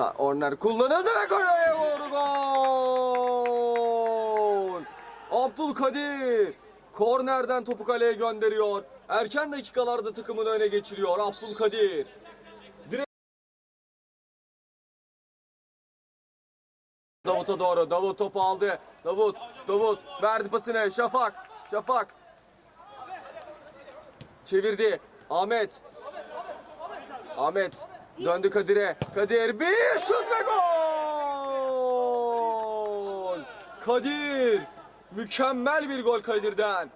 Korner kullanıldı ve kaleye vurdu gol. Abdülkadir kornerden topu kaleye gönderiyor. Erken dakikalarda takımını öne geçiriyor Abdülkadir. Davut'a doğru. Davut topu aldı. Davut, Davut verdi pasını. Şafak, Şafak. Çevirdi. Ahmet. Ahmet döndü Kadir'e. Kadir bir şut ve gol! Kadir! Mükemmel bir gol Kadir'den.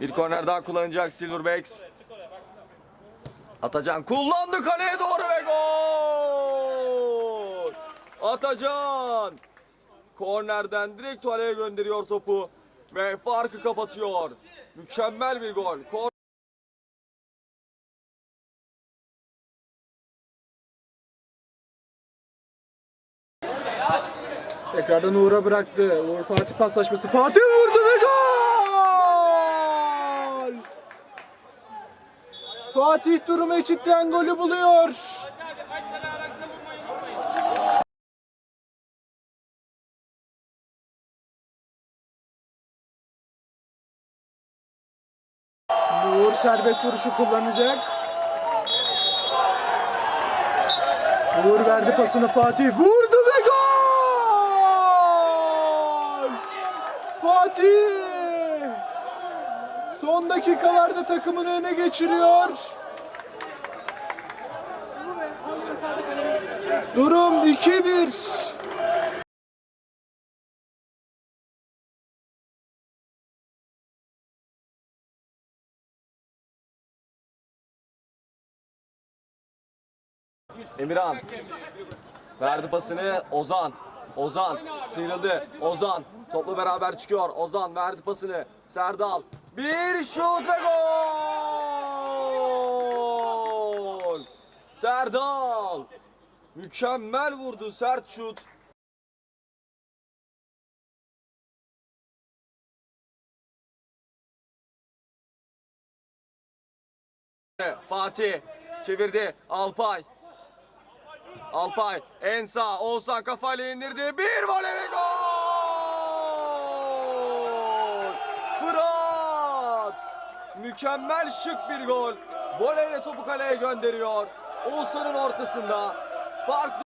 Bir korner daha kullanacak Silverbacks. Atacan kullandı kaleye doğru ve gol! Atacan! Kornerden direkt kaleye gönderiyor topu ve farkı kapatıyor. Mükemmel bir gol. Kor Tekrardan Uğur'a bıraktı. Uğur Fatih paslaşması. Fatih vurdu ve gol! Fatih durumu eşitleyen golü buluyor. Uğur serbest vuruşu kullanacak. Uğur verdi pasını Fatih. Vurdu ve gol! Fatih! Son dakikalarda takımını öne geçiriyor. Durum 2-1. Emirhan. Verdi pasını Ozan. Ozan sıyrıldı. Ozan toplu beraber çıkıyor. Ozan verdi pasını. Serdal. Bir şut ve gol! Serdal. Mükemmel vurdu sert şut. Fatih çevirdi. Alpay. Alpay en sağ Oğuzhan kafayla indirdi. Bir voley ve gol! Fırat! Mükemmel şık bir gol. Voleyle topu kaleye gönderiyor. Oğuzhan'ın ortasında. Fark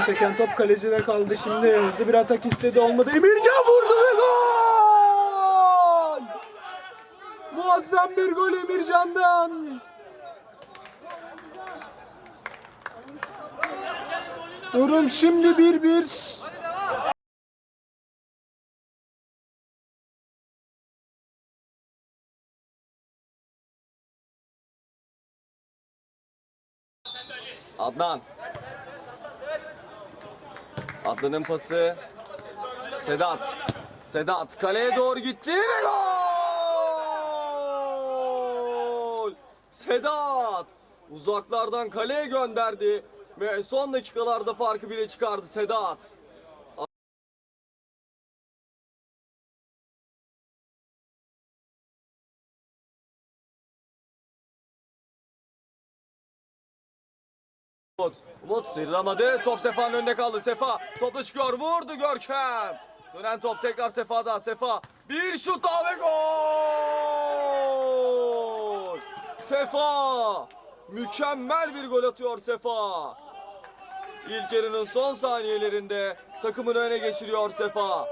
seken top kalecide kaldı şimdi. Hızlı bir atak istedi olmadı. Emircan vurdu ve gol! Muazzam bir gol Emircan'dan. Durum şimdi 1-1. Adnan. Adnan'ın pası. Sedat. Sedat kaleye doğru gitti ve gol! Sedat uzaklardan kaleye gönderdi ve son dakikalarda farkı bire çıkardı Sedat. Umut, Umut sıyrılamadı. Top Sefa'nın önünde kaldı. Sefa topla çıkıyor. Vurdu Görkem. Dönen top tekrar Sefa'da. Sefa bir şut daha ve gol! Sefa! Mükemmel bir gol atıyor Sefa. İlk yarının son saniyelerinde takımını öne geçiriyor Sefa.